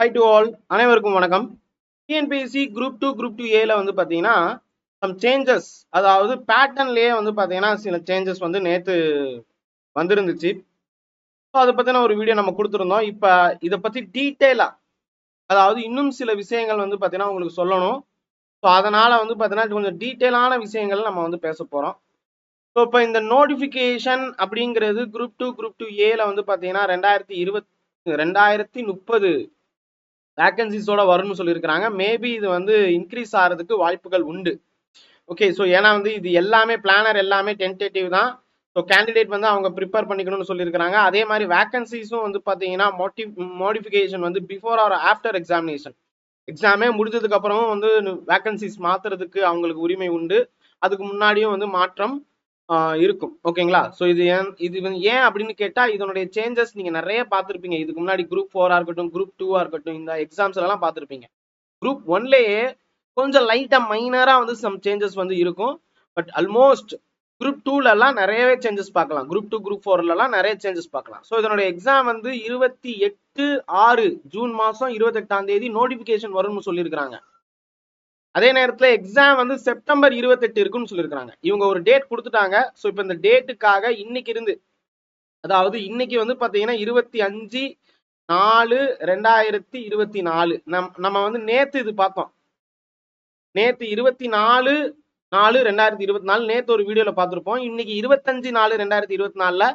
High to all அனைவருக்கும் வணக்கம். TNPSC group two group two ஏல வந்து பார்த்தீங்கன்னா சம் சேஞ்சஸ் அதாவது பேட்டர்ன்லேயே வந்து பார்த்தீங்கன்னா சில சேஞ்சஸ் வந்து நேற்று வந்திருந்துச்சு. ஸோ அதை பற்றின ஒரு வீடியோ நம்ம கொடுத்துருந்தோம். இப்போ இதை பற்றி டீட்டெயிலாக அதாவது இன்னும் சில விஷயங்கள் வந்து பார்த்தீங்கன்னா உங்களுக்கு சொல்லணும். ஸோ அதனால் வந்து பார்த்தீங்கன்னா கொஞ்சம் டீட்டெயிலான விஷயங்கள் நம்ம வந்து பேச போகிறோம் ஸோ இப்போ இந்த நோட்டிஃபிகேஷன் அப்படிங்கிறது குரூப் டூ குரூப் டூ ஏல வந்து பார்த்தீங்கன்னா ரெண்டாயிரத்தி இருபத் ரெண்டாயிரத்தி முப்பது வேகன்சிஸோட வரும்னு சொல்லியிருக்கிறாங்க. மேபி இது வந்து இன்க்ரீஸ் ஆகிறதுக்கு வாய்ப்புகள் உண்டு. ஓகே ஸோ ஏன்னா வந்து இது எல்லாமே பிளானர் எல்லாமே டென்டேட்டிவ் தான். ஸோ கேண்டிடேட் வந்து அவங்க ப்ரிப்பேர் பண்ணிக்கணும்னு சொல்லியிருக்கிறாங்க. அதே மாதிரி வேகன்சிஸும் வந்து பார்த்தீங்கன்னா மோட்டி மோடிஃபிகேஷன் வந்து பிஃபோர் ஆர் ஆஃப்டர் எக்ஸாமினேஷன் எக்ஸாமே முடிஞ்சதுக்கு அப்புறமும் வந்து வேகன்சிஸ் மாத்துறதுக்கு அவங்களுக்கு உரிமை உண்டு. அதுக்கு முன்னாடியும் வந்து மாற்றம் இருக்கும். ஓகேங்களா? ஸோ இது ஏன் இது வந்து ஏன் அப்படின்னு கேட்டால் இதனுடைய சேஞ்சஸ் நீங்கள் நிறைய பார்த்துருப்பீங்க. இதுக்கு முன்னாடி குரூப் ஃபோராக இருக்கட்டும் குரூப் டூவாக இருக்கட்டும் இந்த எக்ஸாம்ஸ் எல்லாம் பார்த்துருப்பீங்க. குரூப் ஒன்லேயே கொஞ்சம் லைட்டாக மைனராக வந்து சம் சேஞ்சஸ் வந்து இருக்கும். பட் ஆல்மோஸ்ட் குரூப் டூலலாம் நிறையவே சேஞ்சஸ் பார்க்கலாம். குரூப் டூ குரூப் ஃபோர்லலாம் நிறைய சேஞ்சஸ் பார்க்கலாம். ஸோ இதனுடைய எக்ஸாம் வந்து இருபத்தி எட்டு ஆறு ஜூன் மாதம் இருபத்தெட்டாம் தேதி நோட்டிஃபிகேஷன் வரும்னு சொல்லியிருக்கிறாங்க. அதே நேரத்துல எக்ஸாம் வந்து செப்டம்பர் இருபத்தெட்டு இருக்குன்னு சொல்லியிருக்காங்க இவங்க ஒரு டேட் கொடுத்துட்டாங்க. ஸோ இப்போ இந்த டேட்டுக்காக இன்னைக்கு இருந்து அதாவது இன்னைக்கு வந்து பாத்தீங்கன்னா இருபத்தி அஞ்சு நாலு ரெண்டாயிரத்தி இருபத்தி நாலு. நம் நம்ம வந்து நேத்து இது பார்த்தோம். நேத்து இருபத்தி நாலு நாலு ரெண்டாயிரத்தி இருபத்தி நாலு நேத்து ஒரு வீடியோல பார்த்துருப்போம். இன்னைக்கு இருபத்தஞ்சு நாலு ரெண்டாயிரத்தி இருபத்தி நாலில்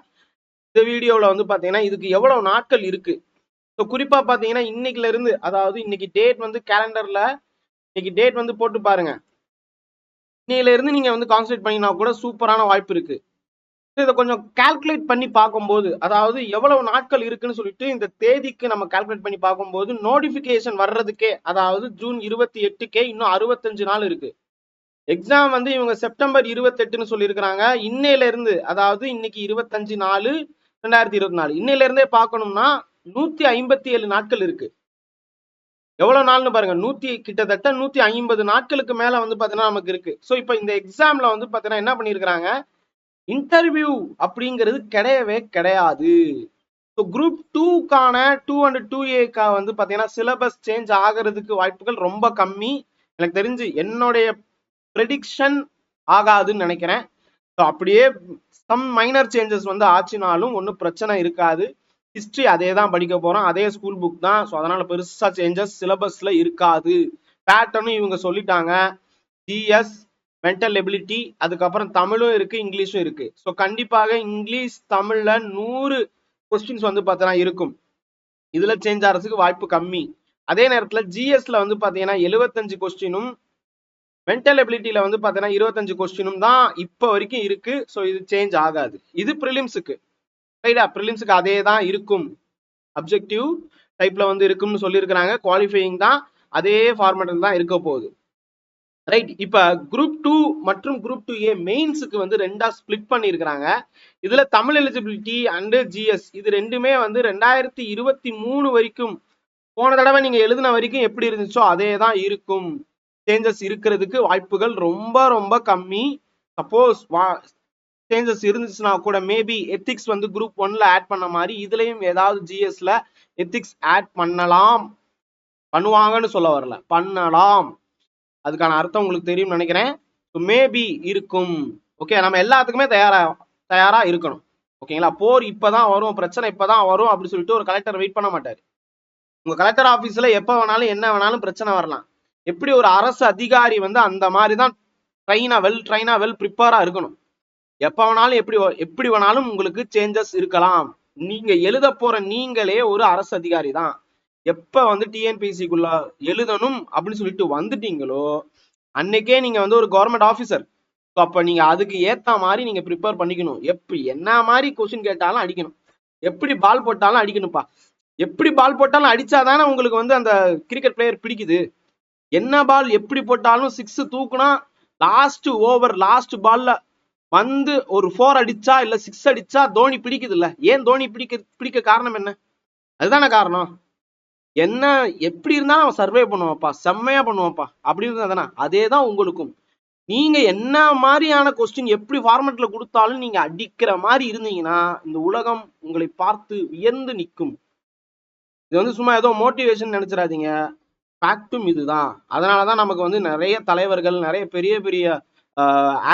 இந்த வீடியோல வந்து பாத்தீங்கன்னா இதுக்கு எவ்வளவு நாட்கள் இருக்கு? ஸோ குறிப்பா பாத்தீங்கன்னா இன்னைக்குல இருந்து அதாவது இன்னைக்கு டேட் வந்து கேலண்டர்ல இன்னைக்கு டேட் வந்து போட்டு பாருங்க. இன்னையில இருந்து நீங்க வந்து கான்சன்ட்ரேட் பண்ணினா கூட சூப்பரான வாய்ப்பு இருக்கு. இதை கொஞ்சம் கால்குலேட் பண்ணி பார்க்கும்போது அதாவது எவ்வளவு நாட்கள் இருக்குன்னு சொல்லிட்டு இந்த தேதிக்கு நம்ம கால்குலேட் பண்ணி பார்க்கும்போது நோட்டிபிகேஷன் வர்றதுக்கே அதாவது ஜூன் இருபத்தி எட்டுக்கே இன்னும் அறுபத்தஞ்சு நாள் இருக்கு. எக்ஸாம் வந்து இவங்க செப்டம்பர் இருபத்தெட்டுன்னு சொல்லியிருக்கிறாங்க. இன்னையில இருந்து அதாவது இன்னைக்கு இருபத்தஞ்சு நாலு ரெண்டாயிரத்தி இருபத்தி நாலு. இன்னையில இருந்தே பார்க்கணும்னா நூத்தி ஐம்பத்தி ஏழு நாட்கள் இருக்கு. எவ்வளோ நாள்னு பாருங்க நூத்தி கிட்டத்தட்ட நூத்தி ஐம்பது நாட்களுக்கு மேல வந்து பாத்தீங்கன்னா நமக்கு இருக்கு. ஸோ இப்போ இந்த எக்ஸாம்ல வந்து பாத்தீங்கன்னா என்ன பண்ணிருக்கிறாங்க? இன்டர்வியூ அப்படிங்கிறது கிடையவே கிடையாது. ஸோ குரூப் டூக்கான டூ அண்ட் டூ ஏக்கா வந்து பாத்தீங்கன்னா சிலபஸ் சேஞ்ச் ஆகிறதுக்கு வாய்ப்புகள் ரொம்ப கம்மி. எனக்கு தெரிஞ்சு என்னுடைய ப்ரெடிக்ஷன் ஆகாதுன்னு நினைக்கிறேன். ஸோ அப்படியே சம் மைனர் சேஞ்சஸ் வந்து ஆச்சுனாலும் ஒன்றும் பிரச்சனை இருக்காது. ஹிஸ்ட்ரி அதே தான் படிக்க போறோம். அதே ஸ்கூல் புக் தான். ஸோ அதனால் பெருசாக சேஞ்சஸ் சிலபஸ்ல இருக்காது. பேட்டர்னும் இவங்க சொல்லிட்டாங்க. ஜிஎஸ் மென்டல் எபிலிட்டி அதுக்கப்புறம் தமிழும் இருக்கு இங்கிலீஷும் இருக்கு. ஸோ கண்டிப்பாக இங்கிலீஷ் தமிழ்ல நூறு கொஸ்டின்ஸ் வந்து பார்த்தீங்கன்னா இருக்கும். இதுல சேஞ்ச் ஆகிறதுக்கு வாய்ப்பு கம்மி. அதே நேரத்தில் ஜிஎஸ்ல வந்து பார்த்தீங்கன்னா எழுபத்தஞ்சு கொஸ்டினும் மென்டல் எபிலிட்டியில வந்து பார்த்தீங்கன்னா இருபத்தஞ்சு கொஸ்டினும் தான் இப்போ வரைக்கும் இருக்கு. ஸோ இது சேஞ்ச் ஆகாது. இது ப்ரிலிம்ஸுக்கு ரைட்டா ப்ரிலிம்ஸுக்கு அதே தான் இருக்கும். அப்ஜெக்டிவ் டைப்ல வந்து இருக்கும்னு சொல்லியிருக்கிறாங்க. குவாலிஃபையிங் தான் அதே ஃபார்மேட்டில் தான் இருக்க போகுது. ரைட் இப்போ குரூப் டூ மற்றும் குரூப் டூ ஏ மெயின்ஸுக்கு வந்து ரெண்டா ஸ்பிளிட் பண்ணியிருக்கிறாங்க. இதுல தமிழ் எலிஜிபிலிட்டி அண்டு ஜிஎஸ் இது ரெண்டுமே வந்து ரெண்டாயிரத்தி இருபத்தி மூணு வரைக்கும் போன தடவை நீங்க எழுதின வரைக்கும் எப்படி இருந்துச்சோ அதே தான் இருக்கும். சேஞ்சஸ் இருக்கிறதுக்கு வாய்ப்புகள் ரொம்ப ரொம்ப கம்மி. சப்போஸ் வா சேஞ்சஸ் இருந்துச்சுன்னா கூட மேபி எத்திக்ஸ் வந்து குரூப் ஒன்ல ஆட் பண்ண மாதிரி இதுலயும் ஏதாவது ஜிஎஸ்ல எத்திக்ஸ் ஆட் பண்ணலாம். பண்ணுவாங்கன்னு சொல்ல வரல. பண்ணலாம். அதுக்கான அர்த்தம் உங்களுக்கு தெரியும் நினைக்கிறேன். மேபி இருக்கும். ஓகே நம்ம எல்லாத்துக்குமே தயாரா தயாரா இருக்கணும். ஓகேங்களா? போர் இப்பதான் வரும் பிரச்சனை இப்பதான் வரும் அப்படின்னு சொல்லிட்டு ஒரு கலெக்டர் வெயிட் பண்ண மாட்டாரு. உங்க கலெக்டர் ஆபீஸ்ல எப்ப வேணாலும் என்ன வேணாலும் பிரச்சனை வரலாம். எப்படி ஒரு அரசு அதிகாரி வந்து அந்த மாதிரி தான் ட்ரைனா வெல் ட்ரைனா வெல் ப்ரிப்பேரா இருக்கணும்? எப்போ வேணாலும் எப்படி எப்படி வேணாலும் உங்களுக்கு சேஞ்சஸ் இருக்கலாம். நீங்க எழுத போற நீங்களே ஒரு அரசு அதிகாரி தான். எப்ப வந்து டிஎன்பிசிக்குள்ள எழுதணும் அப்படின்னு சொல்லிட்டு வந்துட்டீங்களோ அன்னைக்கே நீங்க வந்து ஒரு கவர்மெண்ட் ஆஃபீஸர் அப்ப நீங்க அதுக்கு ஏத்த மாதிரி நீங்க ப்ரிப்பேர் பண்ணிக்கணும். எப்படி என்ன மாதிரி கொஸ்டின் கேட்டாலும் அடிக்கணும். எப்படி பால் போட்டாலும் அடிக்கணும்ப்பா. எப்படி பால் போட்டாலும் அடிச்சாதானே உங்களுக்கு வந்து அந்த கிரிக்கெட் பிளேயர் பிடிக்குது. என்ன பால் எப்படி போட்டாலும் சிக்ஸ் தூக்குனா லாஸ்ட் ஓவர் லாஸ்ட் பால்ல வந்து ஒரு ஃபோர் அடிச்சா இல்ல சிக்ஸ் அடிச்சா தோனி பிடிக்குது இல்ல ஏன் தோனி பிடிக்க பிடிக்க காரணம் என்ன? அதுதானே காரணம். என்ன எப்படி இருந்தாலும் அவன் சர்வே பண்ணுவான்ப்பா. செம்மையா பண்ணுவான்ப்பா. அப்படி இருந்தா தானே? அதே தான் உங்களுக்கும். நீங்க என்ன மாதிரியான கொஸ்டின் எப்படி ஃபார்மேட்ல கொடுத்தாலும் நீங்க அடிக்கிற மாதிரி இருந்தீங்கன்னா இந்த உலகம் உங்களை பார்த்து வியந்து நிற்கும். இது வந்து சும்மா ஏதோ மோட்டிவேஷன் நினைச்சிடாதீங்க. ஃபேக்டும் இதுதான். அதனாலதான் நமக்கு வந்து நிறைய தலைவர்கள் நிறைய பெரிய பெரிய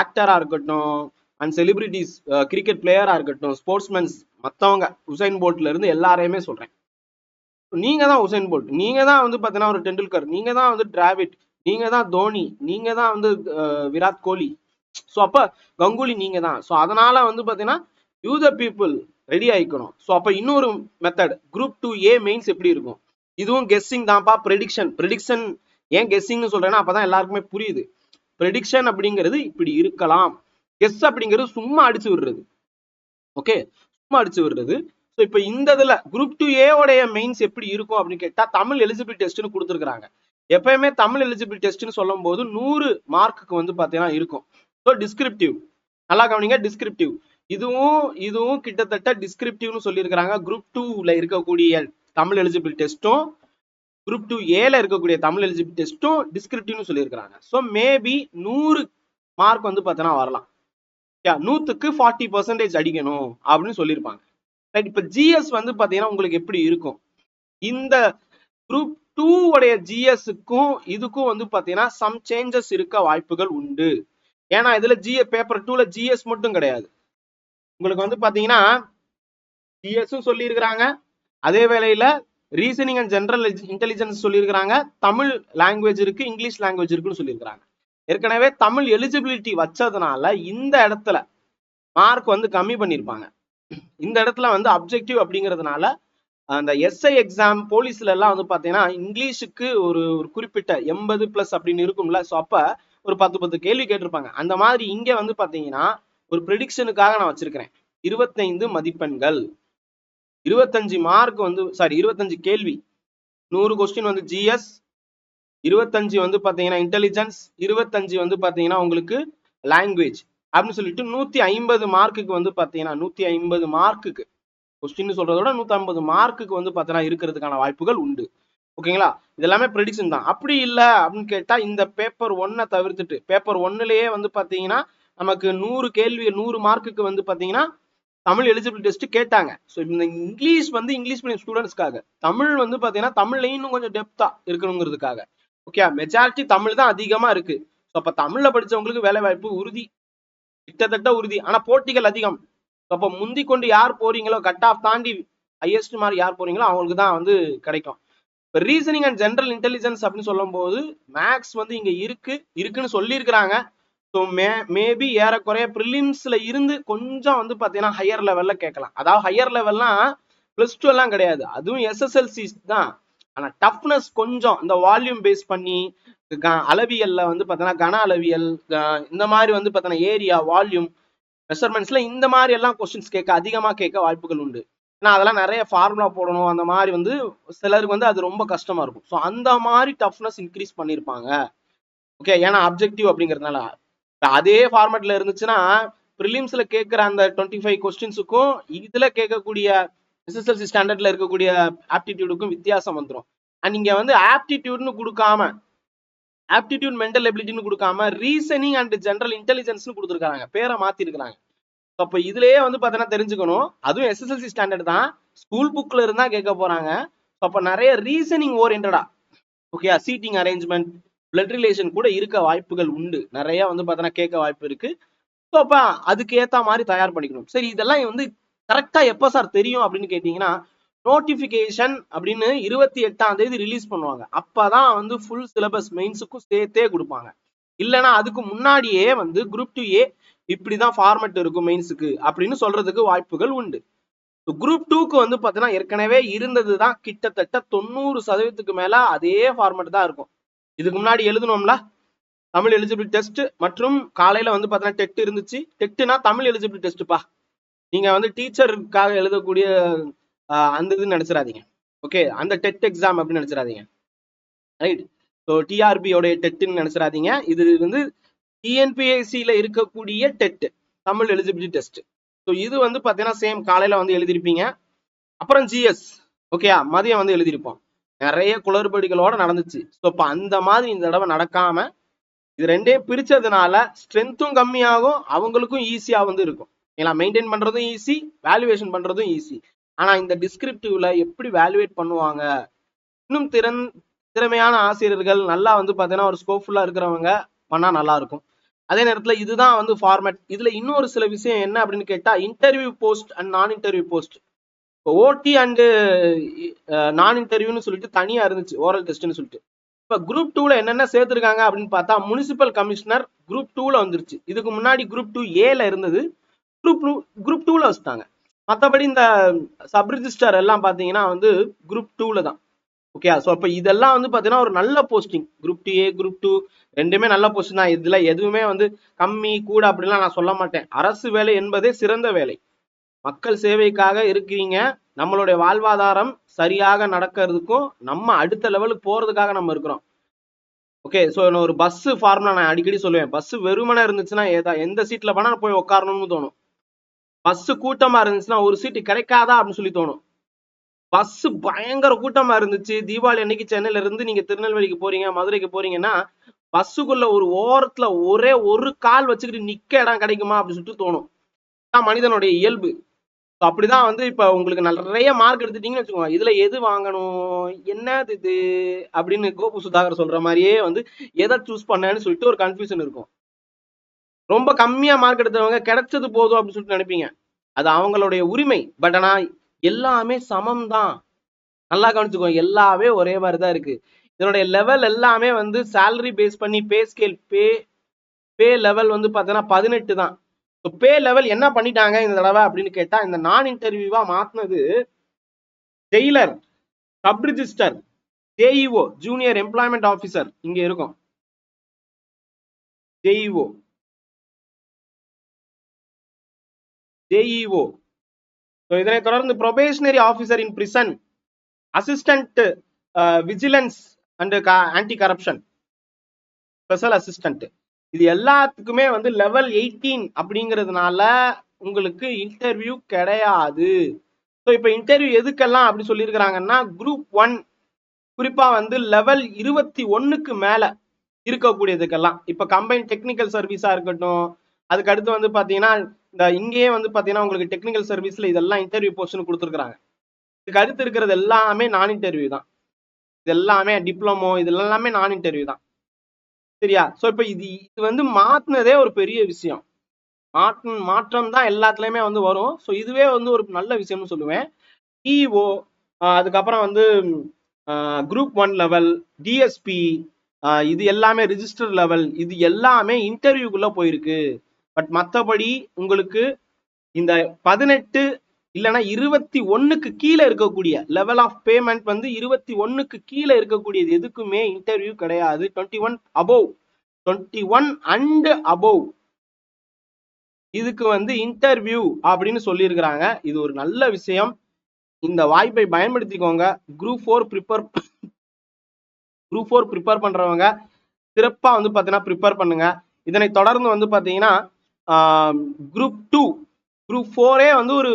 ஆக்டரா இருக்கட்டும் அண்ட் செலிபிரிட்டிஸ் கிரிக்கெட் பிளேயராக இருக்கட்டும் ஸ்போர்ட்ஸ்மேன்ஸ் மற்றவங்க உசைன் போல்ட்ல இருந்து எல்லாரையுமே சொல்றேன். நீங்க தான் உசைன் போல்ட் நீங்க தான் வந்து பாத்தீங்கன்னா ஒரு டெண்டுல்கர். நீங்க தான் வந்து டிராவிட் நீங்க தான் தோனி. நீங்க தான் வந்து அஹ், விராட் கோலி. ஸோ அப்ப கங்குலி நீங்க தான். ஸோ அதனால வந்து பாத்தீங்கன்னா யூ த பீப்புள் ரெடி ஆகிக்கணும் ஸோ அப்போ இன்னொரு method group two A mains எப்படி இருக்கும்? இதுவும் கெஸ்ஸிங் தான்ப்பா ப்ரெடிக்ஷன் ப்ரெடிக்ஷன் ஏன் கெஸ்ஸிங்னு சொல்றேன்னா அப்பதான் எல்லாருக்குமே புரியுது. ப்ரெடிக்ஷன் அப்படிங்கிறது இப்படி இருக்கலாம். எஸ் அப்படிங்கிறது சும்மா அடிச்சு விடுறது. ஓகே சும்மா அடிச்சு விடுறது. ஸோ இப்போ இந்த இதில் குரூப் டூ ஏவோடைய மெயின்ஸ் எப்படி இருக்கும் அப்படின்னு கேட்டால் தமிழ் எலிஜிபிள் டெஸ்ட்னு கொடுத்துருக்குறாங்க. எப்பயுமே தமிழ் எலிஜிபிள் டெஸ்ட்னு சொல்லும் போது நூறு மார்க்குக்கு வந்து பார்த்தீங்கன்னா இருக்கும். ஸோ டிஸ்கிரிப்டிவ் நல்லா கவனிங்க டிஸ்கிரிப்டிவ் இதுவும் இதுவும் கிட்டத்தட்ட டிஸ்கிரிப்டிவ்னு சொல்லியிருக்கிறாங்க. குரூப் டூவில் இருக்கக்கூடிய தமிழ் எலிஜிபிள் டெஸ்ட்டும் குரூப் டூ ஏல இருக்கக்கூடிய தமிழ் எலிஜிபிள் டெஸ்ட்டும் டிஸ்கிரிப்டிவ்னு சொல்லியிருக்கிறாங்க. ஸோ மேபி நூறு மார்க் வந்து பார்த்தோன்னா வரலாம். யா நூத்துக்கு ஃபார்ட்டி பர்சன்டேஜ் அடிக்கணும் அப்படின்னு சொல்லியிருப்பாங்க. ரைட் இப்போ ஜிஎஸ் வந்து பார்த்தீங்கன்னா உங்களுக்கு எப்படி இருக்கும்? இந்த குரூப் டூ உடைய ஜிஎஸ்க்கும் இதுக்கும் வந்து பார்த்தீங்கன்னா சம் சேஞ்சஸ் இருக்க வாய்ப்புகள் உண்டு. ஏன்னா இதுல ஜிஎ பேப்பர் டூல ஜிஎஸ் மட்டும் கிடையாது. உங்களுக்கு வந்து பாத்தீங்கன்னா ஜிஎஸும் சொல்லியிருக்கிறாங்க. அதே வேளையில ரீசனிங் அண்ட் ஜென்ரல் இன்டெலிஜென்ஸ் சொல்லியிருக்கிறாங்க. தமிழ் லாங்குவேஜ் இருக்கு இங்கிலீஷ் லாங்குவேஜ் இருக்குன்னு சொல்லியிருக்கிறாங்க. ஏற்கனவே தமிழ் எலிஜிபிலிட்டி வச்சதுனால இந்த இடத்துல மார்க் வந்து கம்மி பண்ணியிருப்பாங்க. இந்த இடத்துல வந்து அப்ஜெக்டிவ் அப்படிங்கிறதுனால அந்த எஸ்ஐ எக்ஸாம் போலீஸ்ல எல்லாம் வந்து பாத்தீங்கன்னா இங்கிலீஷுக்கு ஒரு ஒரு குறிப்பிட்ட எண்பது பிளஸ் அப்படின்னு இருக்கும்ல. ஸோ அப்ப ஒரு பத்து பத்து கேள்வி கேட்டிருப்பாங்க. அந்த மாதிரி இங்க வந்து பாத்தீங்கன்னா ஒரு ப்ரெடிக்ஷனுக்காக நான் வச்சிருக்கிறேன். இருபத்தைந்து மதிப்பெண்கள். இருபத்தஞ்சு மார்க் வந்து சாரி இருபத்தஞ்சு கேள்வி. நூறு கொஸ்டின் வந்து ஜிஎஸ் இருபத்தஞ்சு வந்து பாத்தீங்கன்னா இன்டெலிஜென்ஸ் இருபத்தஞ்சு வந்து பாத்தீங்கன்னா உங்களுக்கு லாங்குவேஜ் அப்படின்னு சொல்லிட்டு நூத்தி ஐம்பது மார்க்குக்கு வந்து பாத்தீங்கன்னா நூத்தி ஐம்பது மார்க்குக்கு கொஸ்டின் சொல்றத விட நூத்தி ஐம்பது மார்க்குக்கு வந்து பாத்தீங்கன்னா இருக்கிறதுக்கான வாய்ப்புகள் உண்டு. ஓகேங்களா இதெல்லாமே ப்ரெடிக்ஷன் தான். அப்படி இல்லை அப்படின்னு கேட்டா இந்த பேப்பர் ஒன்னை தவிர்த்துட்டு பேப்பர் ஒன்னுலயே வந்து பாத்தீங்கன்னா நமக்கு நூறு கேள்வி நூறு மார்க்குக்கு வந்து பாத்தீங்கன்னா தமிழ் எலிஜிபிள் டெஸ்ட் கேட்டாங்க. ஸோ இந்த இங்கிலீஷ் வந்து இங்கிலீஷ் மீடியம் ஸ்டூடெண்ட்ஸ்க்காக தமிழ் வந்து பார்த்தீங்கன்னா தமிழ்ல இன்னும் கொஞ்சம் டெப்தா இருக்கணுங்கிறதுக்காக. ஓகே மெஜாரிட்டி தமிழ் தான் அதிகமா இருக்கு. ஸோ அப்போ தமிழ்ல படிச்சவங்களுக்கு வேலை வாய்ப்பு உறுதி. கிட்டத்தட்ட உறுதி. ஆனால் போட்டிகள் அதிகம். ஸோ அப்போ முந்தி கொண்டு யார் போறீங்களோ கட் ஆஃப் தாண்டி ஹையஸ்ட் மார்க் யார் போறீங்களோ அவங்களுக்கு தான் வந்து கிடைக்கும். இப்போ ரீசனிங் அண்ட் ஜென்ரல் இன்டெலிஜென்ஸ் அப்படின்னு சொல்லும்போது மேக்ஸ் வந்து இங்கே இருக்கு. இருக்குன்னு சொல்லியிருக்கிறாங்க. ஸோ மே மேபி ஏறக்குறைய ப்ரிலிம்ஸில் இருந்து கொஞ்சம் வந்து பார்த்தீங்கன்னா ஹையர் லெவல்ல கேட்கலாம். அதாவது ஹையர் லெவல்லாம் ப்ளஸ் டூ எல்லாம் கிடையாது. அதுவும் எஸ்எஸ்எல்சி தான். ஆனா டஃப்னஸ் கொஞ்சம் இந்த வால்யூம் பேஸ் பண்ணி க- அளவியல்ல வந்து பார்த்தீங்கன்னா கன அளவியல் இந்த மாதிரி வந்து பார்த்தீங்கன்னா ஏரியா வால்யூம் மெஷர்மெண்ட்ஸில் இந்த மாதிரி எல்லாம் கொஸ்டின்ஸ் கேட்க அதிகமா கேட்க வாய்ப்புகள் உண்டு. ஏன்னா அதெல்லாம் நிறைய ஃபார்முலா போடணும் அந்த மாதிரி வந்து சிலருக்கு வந்து அது ரொம்ப கஷ்டமா இருக்கும். ஸோ அந்த மாதிரி டஃப்னஸ் இன்க்ரீஸ் பண்ணியிருப்பாங்க ஓகே ஏன்னா அப்ஜெக்டிவ் அப்படிங்கிறதுனால. அதே ஃபார்மேட்ல இருந்துச்சுன்னா ப்ரிலிம்ஸ்ல கேட்குற அந்த டுவெண்ட்டி ஃபைவ் கொஸ்டின்ஸுக்கும் இதுல கேட்கக்கூடிய எஸ்எஸ்எல்சி ஸ்டாண்டர்ட்ல இருக்கக்கூடிய ஆப்டிடியூடுக்கும் வித்தியாசம் வந்துடும் அண்ட் இங்க வந்து ஆப்டிடியூட்னு கொடுக்காம ஆப்டிடியூட் மென்டல் எபிலிட்டின்னு கொடுக்காம ரீசனிங் அண்ட் ஜென்ரல் இன்டெலிஜென்ஸ்னு கொடுத்துருக்காங்க. பேரை மாத்திருக்காங்க அப்ப இதுலயே வந்து பார்த்தீங்கன்னா தெரிஞ்சுக்கணும். அதுவும் எஸ்எஸ்எல்சி ஸ்டாண்டர்ட் தான். ஸ்கூல் புக்ல இருந்தா கேட்க போறாங்க. அப்போ அப்ப நிறைய reasoning ஓரியன்டா okay seating arrangement blood relation கூட இருக்க வாய்ப்புகள் உண்டு. நிறைய வந்து பார்த்தோன்னா கேட்க வாய்ப்பு இருக்கு. ஸோ அதுக்கு ஏத்த மாதிரி தயார் பண்ணிக்கணும். சரி இதெல்லாம் வந்து கரெக்டா எப்ப சார் தெரியும் அப்படின்னு கேட்டீங்கன்னா நோட்டிபிகேஷன் அப்படின்னு இருபத்தி எட்டாம் தேதி ரிலீஸ் பண்ணுவாங்க. அப்பதான் வந்து ஃபுல் சிலபஸ் மெயின்ஸுக்கும் சேர்த்தே கொடுப்பாங்க. இல்லைன்னா அதுக்கு முன்னாடியே வந்து குரூப் டூ ஏ இப்படிதான் ஃபார்மெட் இருக்கும் மெயின்ஸுக்கு அப்படின்னு சொல்றதுக்கு வாய்ப்புகள் உண்டு. குரூப் டூக்கு வந்து பார்த்தீங்கன்னா ஏற்கனவே இருந்தது தான் கிட்டத்தட்ட தொண்ணூறு சதவீதத்துக்கு மேல அதே ஃபார்மெட் தான் இருக்கும். இதுக்கு முன்னாடி எழுதணும்ல தமிழ் எலிஜிபிள் டெஸ்ட் மற்றும் காலையில வந்து பார்த்தீங்கன்னா டெட் இருந்துச்சு. டெட்டுனா தமிழ் எலிஜிபிள் டெஸ்ட்ப்பா நீங்க வந்து டீச்சருக்காக எழுதக்கூடிய அந்த இதுன்னு நினைச்சிடாதீங்க. ஓகே அந்த டெட் எக்ஸாம் அப்படின்னு நினைச்சிடாதீங்க. ரைட் ஸோ டிஆர்பியோடைய டெட்டுன்னு நினைச்சிடாதீங்க. இது வந்து டிஎன்பிஎஸ்சியில் இருக்கக்கூடிய TET Tamil eligibility test so இது வந்து பார்த்தீங்கன்னா சேம் காலையில் வந்து எழுதியிருப்பீங்க. அப்புறம் ஜிஎஸ் ஓகேயா மதியம் வந்து எழுதியிருப்போம். நிறைய குளறுபடிகளோட நடந்துச்சு. ஸோ இப்போ அந்த மாதிரி இந்த தடவை நடக்காம இது ரெண்டையும் பிரிச்சதுனால ஸ்ட்ரென்த்தும் கம்மியாகும் அவங்களுக்கும் ஈஸியாக வந்து இருக்கும். ஏன்னா மெயின்டைன் பண்றதும் ஈஸி வேல்யூவேஷன் பண்றதும் ஈஸி ஆனா இந்த டிஸ்கிரிப்டிவ்ல எப்படி வேல்யூவேட் பண்ணுவாங்க? இன்னும் திறன் திறமையான ஆசிரியர்கள் நல்லா வந்து பார்த்தீங்கன்னா ஒரு ஸ்கோப்ஃபுல்லா இருக்கிறவங்க பண்ணா நல்லா இருக்கும். அதே நேரத்தில் இதுதான் வந்து ஃபார்மேட் இதுல இன்னொரு சில விஷயம் என்ன அப்படின்னு கேட்டா இன்டர்வியூ போஸ்ட் அண்ட் நான் இன்டர்வியூ போஸ்ட் இப்போ ஓடி அண்டு நான் இன்டர்வியூன்னு சொல்லிட்டு தனியாக இருந்துச்சு ஓரல் டெஸ்ட்னு சொல்லிட்டு. இப்போ குரூப் டூவில் என்னென்ன சேர்த்துருக்காங்க அப்படின்னு பார்த்தா முனிசிபல் கமிஷனர் குரூப் டூவில் வந்துருச்சு. இதுக்கு முன்னாடி குரூப் டூ ஏல இருந்தது குரூப் டூ குரூப் டூவில் வச்சுட்டாங்க. மற்றபடி இந்த சப் ரிஜிஸ்டர் எல்லாம் பார்த்தீங்கன்னா வந்து குரூப் டூவில் தான். ஓகே ஸோ இப்போ இதெல்லாம் வந்து பார்த்தீங்கன்னா ஒரு நல்ல posting group two A group two ரெண்டுமே நல்ல போஸ்டிங் தான். இதில் எதுவுமே வந்து கம்மி கூட அப்படிலாம் நான் சொல்ல மாட்டேன். அரசு வேலை என்பதே சிறந்த வேலை. மக்கள் சேவைக்காக இருக்கிறீங்க. நம்மளுடைய வாழ்வாதாரம் சரியாக நடக்கிறதுக்கும் நம்ம அடுத்த லெவலுக்கு போறதுக்காக நம்ம இருக்கிறோம். ஓகே ஸோ நான் ஒரு பஸ் ஃபார்முலா நான் அடிக்கடி சொல்லுவேன். பஸ் வெறுமனே இருந்துச்சுன்னா ஏதா எந்த சீட்ல போனா போய் உட்காரணும்னு தோணும். பஸ் கூட்டமா இருந்துச்சுன்னா ஒரு சீட்டு கிடைக்காதா அப்படின்னு சொல்லி தோணும். பஸ் பயங்கர கூட்டமா இருந்துச்சு. தீபாவளி அன்னைக்கு சென்னையில இருந்து நீங்க திருநெல்வேலிக்கு போறீங்க மதுரைக்கு போறீங்கன்னா பஸ்ஸுக்குள்ள ஒரு ஓரத்துல ஒரே ஒரு கால் வச்சுக்கிட்டு நிக்க இடம் கிடைக்குமா அப்படின்னு சொல்லிட்டு தோணும். மனிதனுடைய இயல்பு. அப்படிதான் வந்து இப்ப உங்களுக்கு நிறைய மார்க் எடுத்துட்டீங்கன்னு வச்சுக்கோங்க. இதுல எது வாங்கணும்? என்னது இது? அப்படின்னு கோபு சுதாகர் சொல்ற மாதிரியே வந்து எதை சூஸ் பண்ணேன்னு சொல்லிட்டு ஒரு கன்ஃபியூஷன் இருக்கும். ரொம்ப கம்மியா மார்க் எடுத்தவங்க கிடைச்சது போதும் அப்படின்னு சொல்லிட்டு நினைப்பீங்க. அது அவங்களுடைய உரிமை. பட் ஆனா எல்லாமே சமம் தான் நல்லா கவனிச்சுக்கோங்க. எல்லாமே ஒரே மாதிரி தான் இருக்கு. இதனுடைய லெவல் எல்லாமே வந்து சேலரி பேஸ் பண்ணி பே ஸ்கேல் பே பே லெவல் வந்து பார்த்தீங்கன்னா பதினெட்டு தான் பே லெவல் என்ன பண்ணிட்டாங்க இந்த தடவை அப்படின்னு கேட்டால் இந்த நான் இன்டர்வியூவாக மாற்றினது jailer sub register JEO junior employment officer இங்கே இருக்கும். ஜேஇஓ ஜேஇஓ இதனை தொடர்ந்து probationary officer in prison assistant vigilance and anti corruption special assistant இது எல்லாத்துக்குமே வந்து லெவல் எயிட்டீன் அப்படிங்கிறதுனால உங்களுக்கு இன்டர்வியூ கிடையாது. ஸோ இப்போ இன்டர்வியூ எதுக்கெல்லாம் அப்படி சொல்லியிருக்கிறாங்கன்னா குரூப் ஒன் குறிப்பாக வந்து லெவல் இருபத்தி ஒன்றுக்கு மேலே இருக்கக்கூடியதுக்கெல்லாம். இப்போ கம்பைன் டெக்னிக்கல் சர்வீஸாக இருக்கட்டும் அதுக்கு அடுத்து வந்து பார்த்தீங்கன்னா இந்த இங்கேயே வந்து பார்த்தீங்கன்னா உங்களுக்கு டெக்னிக்கல் சர்வீஸில் இதெல்லாம் இன்டர்வியூ போஸ்ட்னு கொடுத்துருக்குறாங்க. இதுக்கு அடுத்து இருக்கிறது எல்லாமே நான் இன்டர்வியூ தான். இது எல்லாமே டிப்ளமோ இது எல்லாமே நான் இன்டர்வியூ தான். சரியா? சோ இப்போ இது இது வந்து மாத்தினதே ஒரு பெரிய விஷயம். மாற்றம் மாற்றம் தான் எல்லாத்துலயுமே வந்து வரும். ஸோ இதுவே வந்து ஒரு நல்ல விஷயம்னு சொல்லுவேன். டிஓ அதுக்கப்புறம் வந்து குரூப் ஒன் லெவல் டிஎஸ்பி இது எல்லாமே ரிஜிஸ்டர் லெவல் இது எல்லாமே இன்டர்வியூக்குள்ள போயிருக்கு. பட் மற்றபடி உங்களுக்கு இந்த பதினெட்டு இல்லைன்னா இருபத்தி ஒன்னுக்கு கீழே இருக்கக்கூடிய லெவல் ஆஃப் பேமெண்ட் வந்து இருபத்தி ஒன்னுக்கு கீழே இருக்கக்கூடியது எதுக்குமே இன்டர்வியூ கிடையாது. Twenty one above twenty one and above இதுக்கு வந்து இன்டர்வியூ அப்படின்னு சொல்லியிருக்கிறாங்க. இது ஒரு நல்ல விஷயம். இந்த வாய்ப்பை பயன்படுத்திக்கோங்க. Group four prepare group four prepare பண்றவங்க சிறப்பாக வந்து பார்த்தீங்கன்னா ப்ரிப்பேர் பண்ணுங்க. இதனை தொடர்ந்து வந்து பார்த்தீங்கன்னா குரூப் டூ குரூப் ஃபோரே வந்து ஒரு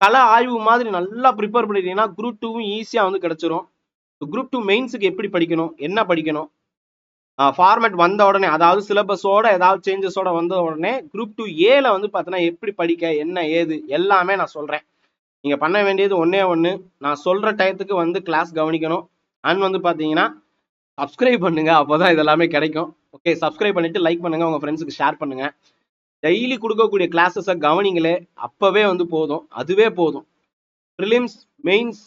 கல ஆய்வு மாதிரி நல்லா ப்ரிப்பேர் பண்ணிட்டீங்கன்னா குரூப் டூவும் ஈஸியாக வந்து கிடைச்சிரும். குரூப் டூ மெயின்ஸுக்கு எப்படி படிக்கணும்? என்ன படிக்கணும்? ஃபார்மேட் வந்த உடனே அதாவது சிலபஸோட ஏதாவது சேஞ்சஸோட வந்த உடனே குரூப் டூ ஏல வந்து பார்த்தீங்கன்னா எப்படி படிக்க என்ன ஏது எல்லாமே நான் சொல்கிறேன் நீங்கள் பண்ண வேண்டியது ஒன்றே ஒன்று நான் சொல்கிற டயத்துக்கு வந்து கிளாஸ் கவனிக்கணும். அண்ட் வந்து பார்த்தீங்கன்னா சப்ஸ்கிரைப் பண்ணுங்க. அப்போதான் இதெல்லாமே கிடைக்கும். ஓகே சப்ஸ்கிரைப் பண்ணிட்டு லைக் பண்ணுங்க. உங்கள் ஃப்ரெண்ட்ஸுக்கு ஷேர் பண்ணுங்கள் டெய்லி கொடுக்கக்கூடிய கிளாஸஸை கவனிங்களே அப்போவே வந்து போதும். அதுவே போதும். ப்ரிலிம்ஸ் மெயின்ஸ்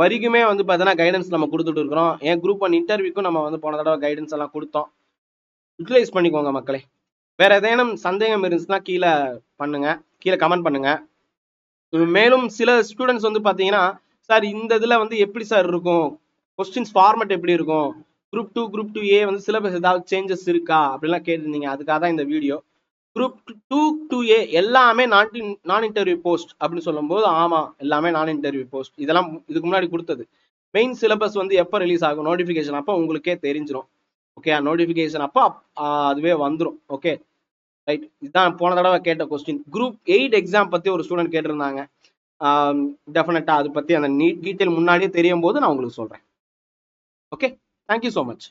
வரைக்குமே வந்து பார்த்தீங்கன்னா கைடன்ஸ் நம்ம கொடுத்துட்டு இருக்கிறோம். என் குரூப் ஒன் இன்டர்வியூக்கும் நம்ம வந்து போன தடவை கைடன்ஸ் எல்லாம் கொடுத்தோம். யூட்டிலைஸ் பண்ணிக்கோங்க மக்களே. வேற ஏதேனும் சந்தேகம் இருந்துச்சுன்னா கீழே பண்ணுங்க. கீழே கமெண்ட் பண்ணுங்க. மேலும் சில ஸ்டூடெண்ட்ஸ் வந்து பார்த்தீங்கன்னா சார் இந்த இதில் வந்து எப்படி சார் இருக்கும்? கொஸ்டின்ஸ் ஃபார்மேட் எப்படி இருக்கும்? Group two group two A வந்து சிலபஸ் ஏதாவது சேஞ்சஸ் இருக்கா? அப்படிலாம் கேட்டிருந்தீங்க. அதுக்காக தான் இந்த video group two two A எல்லாமே நான் நான் இன்டர்வியூ போஸ்ட் அப்படின்னு சொல்லும்போது ஆமாம் எல்லாமே நான் இன்டர்வியூ போஸ்ட் இதெல்லாம் இதுக்கு முன்னாடி கொடுத்தது. மெயின் சிலபஸ் வந்து எப்போ ரிலீஸ் ஆகும்? நோட்டிஃபிகேஷன் அப்போ உங்களுக்கே தெரிஞ்சிடும் ஓகே நோட்டிஃபிகேஷன் அப்போ அதுவே வந்துடும் ஓகே ரைட் இதுதான் போன தடவை கேட்ட கொஸ்டின் குரூப் எயிட் எக்ஸாம் பற்றி ஒரு ஸ்டூடெண்ட் கேட்டிருந்தாங்க. டெஃபினட்டாக அதை பற்றி அந்த நீட் டீட்டெயில் முன்னாடியே தெரியும் போது நான் உங்களுக்கு சொல்கிறேன் ஓகே தேங்க்யூ ஸோ மச்